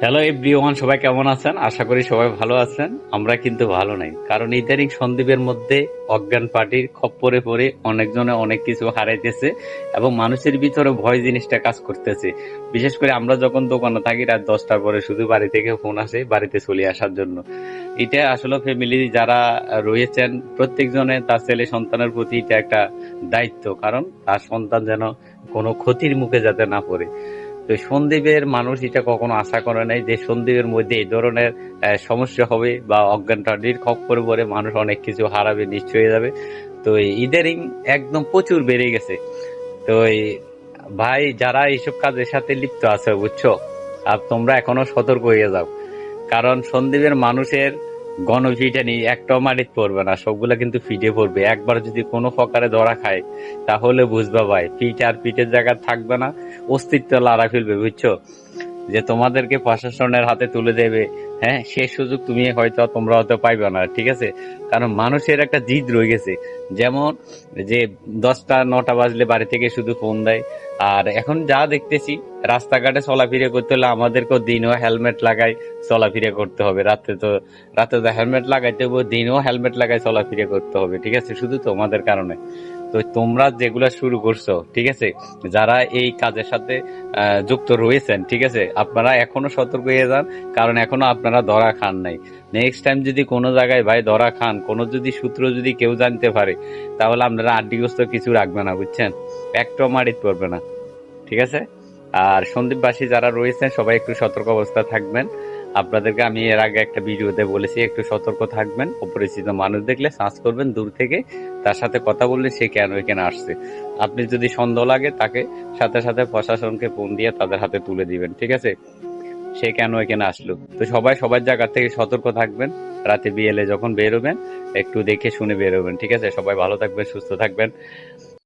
Hello everyone সবাই কেমন আছেন? আশা করি সবাই ভালো আছেন। আমরা কিন্তু ভালো নাই। কারণ ইদারিং সন্দীপের মধ্যে অজ্ঞান পার্টির খপ্পরে পড়ে অনেকজনে অনেক কিছু হারাইতেছে এবং মানুষের ভিতরে ভয় জিনিসটা কাজ করতেছে। বিশেষ করে আমরা যখন দোকানে থাকি, রাত দশটার পরে শুধু বাড়ি থেকে ফোন আসে বাড়িতে চলে আসার জন্য। এটা আসলে ফ্যামিলি যারা রয়েছেন, প্রত্যেকজনে তার ছেলে সন্তানের প্রতি এটা একটা দায়িত্ব। কারণ তার সন্তান যেন কোনো ক্ষতির মুখে যাতে না পড়ে। তো সন্দীপের মানুষ এটা কখনো আশা করে নাই যে সন্দীপের মধ্যে এই ধরনের সমস্যা হবে বা অজ্ঞানটা টাডির করে পরে মানুষ অনেক কিছু হারাবে নিশ্চয় হয়ে যাবে। তো ইদারিং একদম প্রচুর বেড়ে গেছে। তো ভাই যারা এইসব কাজের সাথে লিপ্ত আছে, বুঝছ? আর তোমরা এখনও সতর্ক হয়ে যাও। কারণ সন্দীপের মানুষের গণপিটানি একটাও মাটিত পড়বে না, সবগুলো কিন্তু ফিটে পড়বে। একবার যদি কোনো ফকারে ধরা খায়, তাহলে বুঝবা ভাই, ফিট আর ফিটের জায়গা থাকবে না, অস্তিত্ব লাড়া ফেলবে, বুঝছ? যে তোমাদেরকে প্রশাসনের হাতে তুলে দেবে হ্যাঁ? সে সুযোগ তুমি হয়তো তোমরা হয়তো পাইবে না, ঠিক আছে? কারণ মানুষের একটা জিদ রয়ে গেছে। যেমন যে দশটা, নটা বাজলে বাড়ি থেকে শুধু ফোন দেয়। আর এখন যা দেখতেছি, রাস্তাঘাটে চলাফিরে করতে হলে আমাদেরকেও দিনও হেলমেট লাগাই চলাফিরে করতে হবে। রাতে তো রাতে তো হেলমেট লাগাইতে হবে দিনও হেলমেট লাগাই চলাফিরে করতে হবে, ঠিক আছে? শুধু তোমাদের কারণে। তো তোমরা যেগুলা শুরু করছ, ঠিক আছে? যারা এই কাজের সাথে যুক্ত রয়েছেন, ঠিক আছে? আপনারা এখনও সতর্ক হয়ে যান, কারণ এখনও আপনারা ধরা খান নাই। নেক্সট টাইম যদি কোনো জায়গায় ভাই ধরা খান, কোনো যদি সূত্র যদি কেউ জানতে পারে, তাহলে আপনারা আড্ডিগ্রস্ত কিছু রাখবে না, বুঝছেন? একটাও মারিত পড়বে না, ঠিক আছে? আর সন্দীপবাসী যারা রয়েছেন, সবাই একটু সতর্ক অবস্থা থাকবেন। আপনাদেরকে আমি এর আগে একটা ভিডিওতে বলেছি, একটু সতর্ক থাকবেন, অপরিচিত মানুষ দেখলে সার্চ করবেন দূর থেকে, তার সাথে কথা বললে সে কেন এখানে আসছে। আপনি যদি সন্দেহ লাগে তাকে সাথে সাথে প্রশাসনকে ফোন দিয়ে তাদের হাতে তুলে দিবেন, ঠিক আছে? সে কেন এখানে আসলো? তো সবাই সবার জায়গা থেকে সতর্ক থাকবেন, রাতে বিয়েলে যখন বেরোবেন একটু দেখে শুনে বেরোবেন ঠিক আছে? সবাই ভালো থাকবেন, সুস্থ থাকবেন।